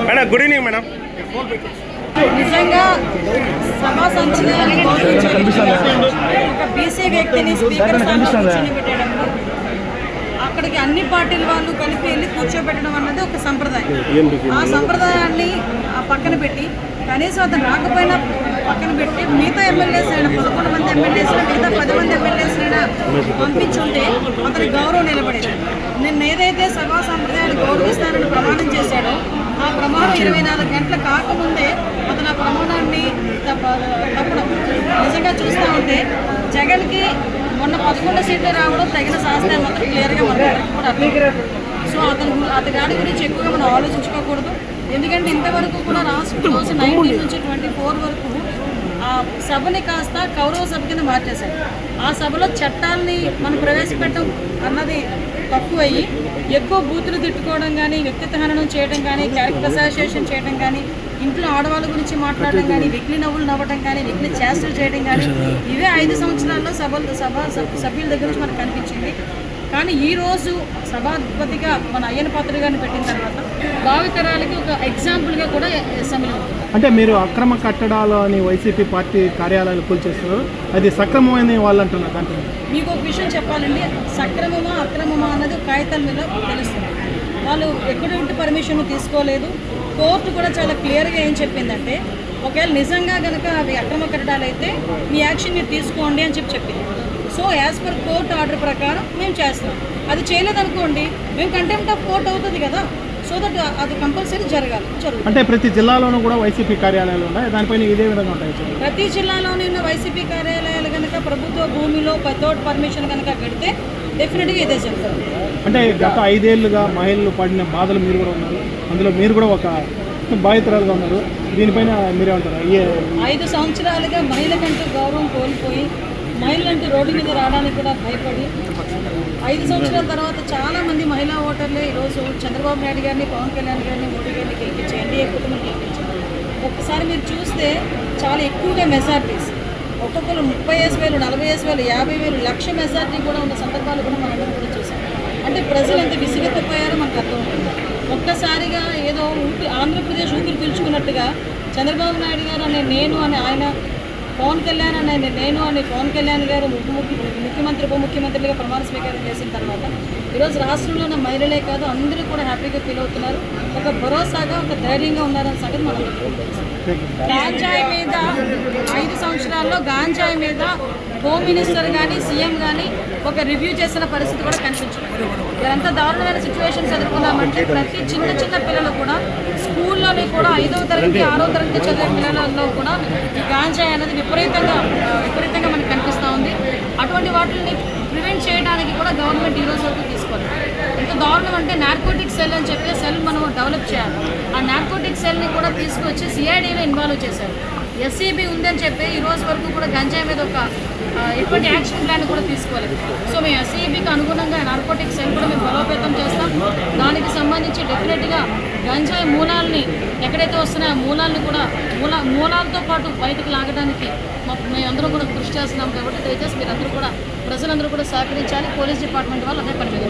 Madam good evening madam. నిజంగా సభా సంచలనాన్ని గౌరవించడం ఒక బీసీ వ్యక్తిని స్పీకర్ పెట్టడంలో అక్కడికి అన్ని పార్టీల వాళ్ళు కలిపి వెళ్ళి కూర్చోబెట్టడం అన్నది ఒక సంప్రదాయం. ఆ సంప్రదాయాన్ని ఆ పక్కన పెట్టి కనీసం అతను రాకపోయినా పక్కన పెట్టి మిగతా ఎమ్మెల్యేస్ అయినా పదకొండు మంది ఎమ్మెల్యేస్ మిగతా పది మంది ఎమ్మెల్యేస్ అయినా పంపించుంటే అతని గౌరవం నిలబడేది. నిన్న ఏదైతే సభా సంప్రదాయాన్ని గౌరవిస్తానని ప్రమాణం చేశాడో ప్రమాణం ఇరవై నాలుగు గంటలు కాకముందే అతను ఆ ప్రమాణాన్ని తప్ప- తప్పడం. నిజంగా చూస్తూ ఉంటే జగన్కి మొన్న పదకొండు సీట్లు రావడం తగిన శాస్త్రం మాత్రం క్లియర్గా మనకు కూడా సో అతను అతని గాడి గురించి ఎక్కువగా మనం ఆలోచించుకోకూడదు. ఎందుకంటే ఇంతవరకు కూడా రాష్ట్ర టూ థౌసండ్ నైన్టీన్ నుంచి ట్వంటీ ఫోర్ వరకు ఆ సభని కాస్త కౌరవ సభ కింద మార్చేశారు. ఆ సభలో చట్టాలని మనం ప్రవేశపెట్టడం అన్నది తక్కువయ్యి ఎక్కువ బూతులు తిట్టుకోవడం కానీ వ్యక్తిత్వ హననం చేయడం కానీ క్యారెక్టర్ అసోసియేషన్ చేయడం కానీ ఇంట్లో ఆడవాళ్ళ గురించి మాట్లాడడం కానీ వెకిలి నవ్వులు నవ్వడం కానీ వెకిలి చేష్టలు చేయడం కానీ ఇవే ఐదు సంవత్సరాల్లో సభలు సభ సభ- సభ్యుల దగ్గర నుంచి మనకు కనిపించింది. కానీ ఈ రోజు సభాధిపతిగా మన అయ్యన పాత్ర గారిని పెట్టిన తర్వాత భావితరాలకి ఒక ఎగ్జాంపుల్గా కూడా ఉంది అంటే మీరు అక్రమ కట్టడాలు అని వైసీపీ పార్టీ కార్యాలయాలు కూల్చేస్తున్నారు. అది సక్రమమైన వాళ్ళు అంటున్నారు దాంట్లో. మీకు ఒక విషయం చెప్పాలండి సక్రమమా అక్రమమా అన్నది కాగితాల మీద తెలుస్తుంది. వాళ్ళు ఎటువంటి పర్మిషన్ తీసుకోలేదు. కోర్టు కూడా చాలా క్లియర్గా ఏం చెప్పిందంటే ఒకవేళ నిజంగా కనుక అవి అక్రమ కట్టడాలు అయితే మీ యాక్షన్ మీరు తీసుకోండి అని చెప్పి చెప్పింది. So as per court order ప్రకారం మేము చేస్తాం అది చేయలేదనుకోండి మేము కంటెంప్ట్ ఆఫ్ కోర్ట్ అవుతుంది కదా. సో దట్ అది కంపల్సరీ జరగాలి జరుగుతుంది. అంటే ప్రతి జిల్లాలోనూ కూడా వైసీపీ కార్యాలయాలు ఉన్నాయి. దానిపైన ఇదే విధంగా ఉంటాయి. ప్రతి జిల్లాలోని ఉన్న వైసీపీ కార్యాలయాలు కనుక ప్రభుత్వ భూమిలో వితౌట్ పర్మిషన్ కనుక కడితే డెఫినెట్గా ఇదే జరుగుతుంది. అంటే గత ఐదేళ్ళుగా మహిళలు పడిన బాధలు మీరు కూడా ఉన్నారు. అందులో మీరు కూడా ఒక బాధితురాలుగా ఉన్నారు. దీనిపైన మీరేమంటారు? ఐదు సంవత్సరాలుగా మహిళకంటూ గౌరవం కోల్పోయి మహిళలంటే రోడ్డు మీద రావడానికి కూడా భయపడి ఐదు సంవత్సరాల తర్వాత చాలా మంది మహిళా ఓటర్లే ఈరోజు చంద్రబాబు నాయుడు గారిని పవన్ కళ్యాణ్ గారిని మోడీ గారిని గెలిపించి ఎన్డీఏ కుటుంబం గెలిపించారు ఒక్కసారి మీరు చూస్తే చాలా ఎక్కువగా మెజార్టీస్. ఒక్కొక్కరు ముప్పై వేసి వేలు నలభై వేసు వేలు యాభై వేలు లక్ష మెజార్టీ కూడా ఉన్న సందర్భాలు కూడా మనందరం కూడా చూసాం. అంటే ప్రజలు ఎంత విసిగెత్తిపోయారో మనకు అర్థమవుతుంది ఒక్కసారిగా ఏదో ఊపి ఆంధ్రప్రదేశ్ ఊపిరి పీల్చుకున్నట్టుగా చంద్రబాబు నాయుడు గారు అనే నేను అని ఆయన పవన్ కళ్యాణ్ అనే నేను అని పవన్ కళ్యాణ్ గారు ముఖ్య ముఖ్య- ముఖ్యమంత్రి ఉప ముఖ్యమంత్రిగా ప్రమాణ స్వీకారం చేసిన తర్వాత ఈరోజు రాష్ట్రంలో ఉన్న మహిళలే కాదు అందరూ కూడా హ్యాపీగా ఫీల్ అవుతున్నారు. ఒక భరోసాగా ఒక ధైర్యంగా ఉన్నారని సంగతి మనం గాంజాయి మీద ఐదు సంవత్సరాల్లో గాంజాయి మీద హోమ్ మినిస్టర్ కానీ సీఎం కానీ ఒక రివ్యూ చేసిన పరిస్థితి కూడా కనిపించింది ఎంత దారుణమైన సిచ్యువేషన్స్ ఎదుర్కొన్నామంటే ప్రతి చిన్న చిన్న పిల్లలు కూడా స్కూల్లోనే కూడా ఐదవ తరగతి ఆరో తరగతి చదివే పిల్లలలో కూడా ఈ గాంజాయి అనేది విపరీతంగా విపరీతంగా మనకు కనిపిస్తూ ఉంది. అటువంటి వాటిని ప్రివెంట్ చేయడానికి కూడా గవర్నమెంట్ ఈ రోజు వరకు తీసుకోలేదు. ఇంత దారుణం అంటే నార్కోటిక్ సెల్ అని చెప్పి సెల్ మనం డెవలప్ చేయాలి. ఆ నార్కోటిక్ సెల్ని కూడా తీసుకొచ్చి సిఐడిలో ఇన్వాల్వ్ చేశారు. ఎస్సీబీ ఉందని చెప్పి ఈ రోజు వరకు కూడా గంజాయి మీద ఒక ఎటువంటి యాక్షన్ ప్లాన్ కూడా తీసుకోలేదు. సో మేము ఎస్సీబీకి అనుగుణంగా నార్కోటిక్ సెల్ కూడా మేము బలోపేతం చేస్తాం. దానికి సంబంధించి డెఫినెట్గా గంజాయి మూలాల్ని ఎక్కడైతే వస్తున్నాయో ఆ మూలాల్ని కూడా మూల మూలాలతో పాటు బయటకు లాగడానికి మా- మేమందరం కూడా కృషి చేస్తున్నాం కాబట్టి దయచేసి మీరందరూ కూడా ప్రజలందరూ కూడా సహకరించాలి. పోలీస్ డిపార్ట్మెంట్ వాళ్ళు అదే పని మీద